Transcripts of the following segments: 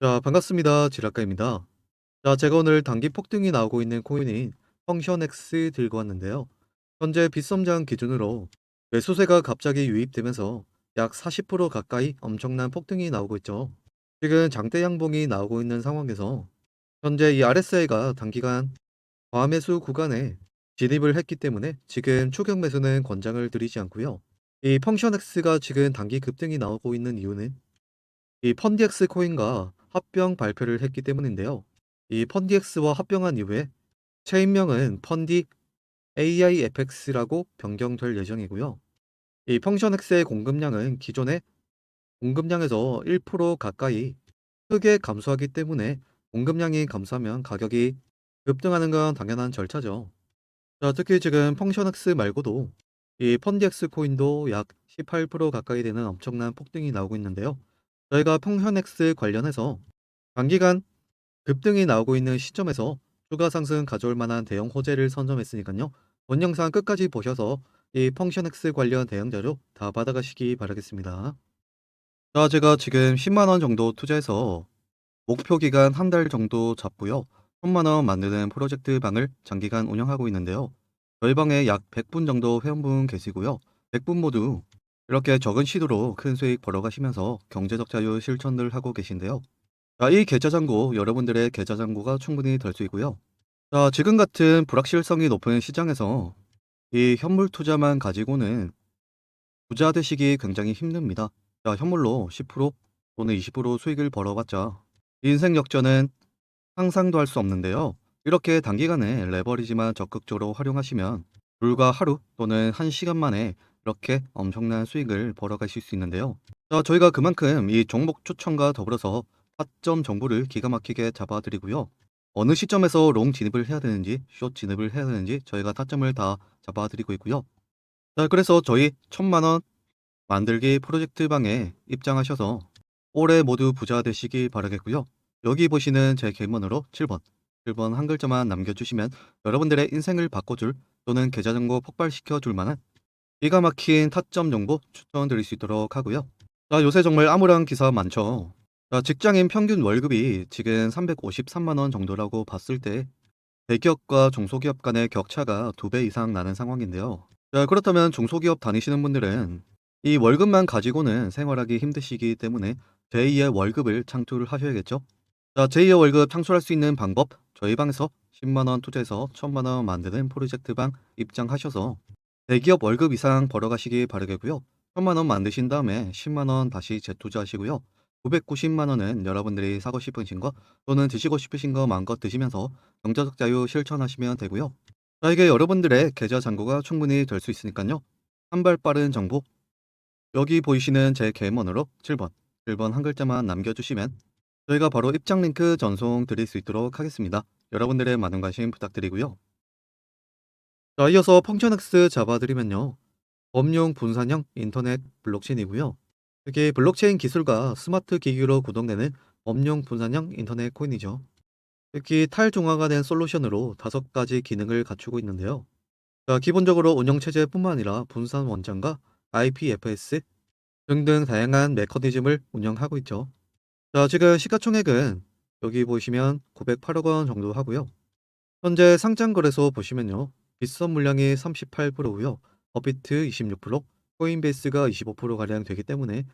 자, 반갑습니다. 지라카입니다. 자, 제가 오늘 단기 폭등이 나오고 있는 코인인 펑션X 들고 왔는데요. 현재 빗썸장 기준으로 매수세가 갑자기 유입되면서 약 40% 가까이 엄청난 폭등이 나오고 있죠. 지금 장대 양봉이 나오고 있는 상황에서 현재 이 RSI가 단기간 과매수 구간에 진입을 했기 때문에 지금 추격 매수는 권장을 드리지 않고요. 이 펑션X가 지금 단기 급등이 나오고 있는 이유는 이 펀디엑스 코인과 합병 발표를 했기 때문인데요. 이 펀디엑스와 합병한 이후에 체인명은 펀디 AIFX라고 변경될 예정이고요. 이 펑션X의 공급량은 기존의 공급량에서 1% 가까이 크게 감소하기 때문에 공급량이 감소하면 가격이 급등하는 건 당연한 절차죠. 자, 특히 지금 펑션X 말고도 이 펀디엑스 코인도 약 18% 가까이 되는 엄청난 폭등이 나오고 있는데요. 저희가 펑션X 관련해서 단기간 급등이 나오고 있는 시점에서 추가 상승 가져올 만한 대형 호재를 선점했으니까요. 본 영상 끝까지 보셔서 이 펑션X 관련 대형 자료 다 받아가시기 바라겠습니다. 자, 제가 지금 10만 원 정도 투자해서 목표 기간 한 달 정도 잡고요. 1000만 원 만드는 프로젝트 방을 장기간 운영하고 있는데요. 저희 방에 약 100분 정도 회원분 계시고요. 100분 모두 이렇게 적은 시도로 큰 수익 벌어가시면서 경제적 자유 실천을 하고 계신데요. 자, 이 계좌 잔고 여러분들의 계좌 잔고가 충분히 될 수 있고요. 자, 지금 같은 불확실성이 높은 시장에서 이 현물 투자만 가지고는 부자 되시기 굉장히 힘듭니다. 자, 현물로 10% 또는 20% 수익을 벌어봤자 인생 역전은 상상도 할 수 없는데요. 이렇게 단기간에 레버리지만 적극적으로 활용하시면 불과 하루 또는 한 시간 만에 이렇게 엄청난 수익을 벌어가실 수 있는데요. 자, 저희가 그만큼 이 종목 추천과 더불어서 타점 정보를 기가 막히게 잡아드리고요. 어느 시점에서 롱 진입을 해야 되는지, 숏 진입을 해야 되는지 저희가 타점을 다 잡아드리고 있고요. 자, 그래서 저희 천만 원 만들기 프로젝트 방에 입장하셔서 올해 모두 부자 되시기 바라겠고요. 여기 보시는 제 개문으로 7번, 7번 한 글자만 남겨주시면 여러분들의 인생을 바꿔줄 또는 계좌 정보 폭발시켜 줄 만한 기가 막힌 타점 정보 추천드릴 수 있도록 하고요. 자, 요새 정말 암울한 기사 많죠. 자, 직장인 평균 월급이 지금 353만 원 정도라고 봤을 때 대기업과 중소기업 간의 격차가 두 배 이상 나는 상황인데요. 자, 그렇다면 중소기업 다니시는 분들은 이 월급만 가지고는 생활하기 힘드시기 때문에 제2의 월급을 창출을 하셔야겠죠. 자, 제2의 월급 창출할 수 있는 방법 저희 방에서 10만 원 투자해서 1000만 원 만드는 프로젝트 방 입장하셔서 대기업 월급 이상 벌어가시기 바라겠고요. 1000만 원 만드신 다음에 10만 원 다시 재투자하시고요. 990만 원은 여러분들이 사고 싶으신 거 또는 드시고 싶으신 거 마음껏 드시면서 경제적 자유 실천하시면 되고요. 자, 이게 여러분들의 계좌 잔고가 충분히 될 수 있으니까요. 한 발 빠른 정보 여기 보이시는 제 개문으로 7번, 7번 한 글자만 남겨주시면 저희가 바로 입장 링크 전송 드릴 수 있도록 하겠습니다. 여러분들의 많은 관심 부탁드리고요. 자, 이어서 펑션X 잡아드리면요. 범용 분산형 인터넷 블록체인이고요. 이게 블록체인 기술과 스마트 기기로 구동되는 범용 분산형 인터넷 코인이죠. 특히 탈중화가 된 솔루션으로 다섯 가지 기능을 갖추고 있는데요. 자, 기본적으로 운영체제뿐만 아니라 분산 원장과 IPFS 등등 다양한 메커니즘을 운영하고 있죠. 자, 지금 시가총액은 여기 보시면 908억 원 정도 하고요. 현재 상장 거래소 보시면요. 빗썸 물량이 38%고요. 업비트 26%, 코인베이스가 25%가량 되기 때문에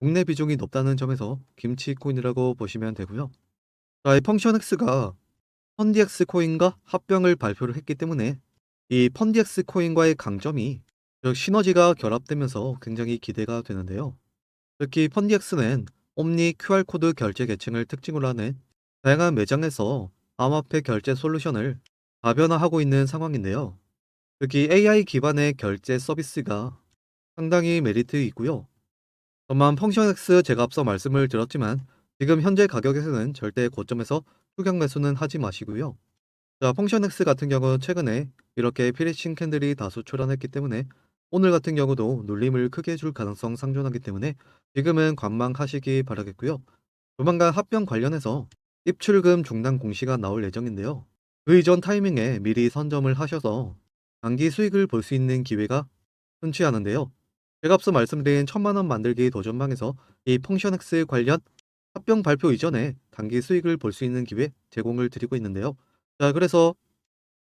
국내 비중이 높다는 점에서 김치 코인이라고 보시면 되고요. 자, 이 펑션X가 펀디엑스 코인과 합병을 발표를 했기 때문에 이 펀디엑스 코인과의 강점이 즉 시너지가 결합되면서 굉장히 기대가 되는데요. 특히 펀디엑스는 옴니 QR코드 결제 계층을 특징으로 하는 다양한 매장에서 암호화폐 결제 솔루션을 다변화하고 있는 상황인데요. 특히 AI 기반의 결제 서비스가 상당히 메리트 있고요. 다만 펑션X 제가 앞서 말씀을 드렸지만 지금 현재 가격에서는 절대 고점에서 추격 매수는 하지 마시고요. 자, 펑션X 같은 경우 최근에 이렇게 피리싱 캔들이 다수 출현했기 때문에 오늘 같은 경우도 눌림을 크게 줄 가능성 상존하기 때문에 지금은 관망하시기 바라겠고요. 조만간 합병 관련해서 입출금 중단 공시가 나올 예정인데요. 그 이전 타이밍에 미리 선점을 하셔서 단기 수익을 볼 수 있는 기회가 흔치 않은데요. 제가 앞서 말씀드린 천만원 만들기 도전방에서 이 펑션X 관련 합병 발표 이전에 단기 수익을 볼 수 있는 기회 제공을 드리고 있는데요. 자, 그래서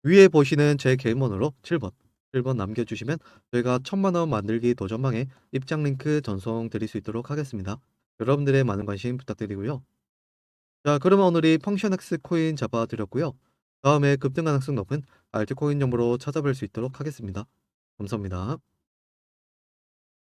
위에 보시는 제 개인번호로 7번, 7번 남겨주시면 저희가 천만 원 만들기 도전망에 입장 링크 전송 드릴 수 있도록 하겠습니다. 여러분들의 많은 관심 부탁드리고요. 자, 그러면 오늘이 펑션X 코인 잡아드렸고요. 다음에 급등 가능성 높은 알트코인 정보로 찾아뵐 수 있도록 하겠습니다. 감사합니다.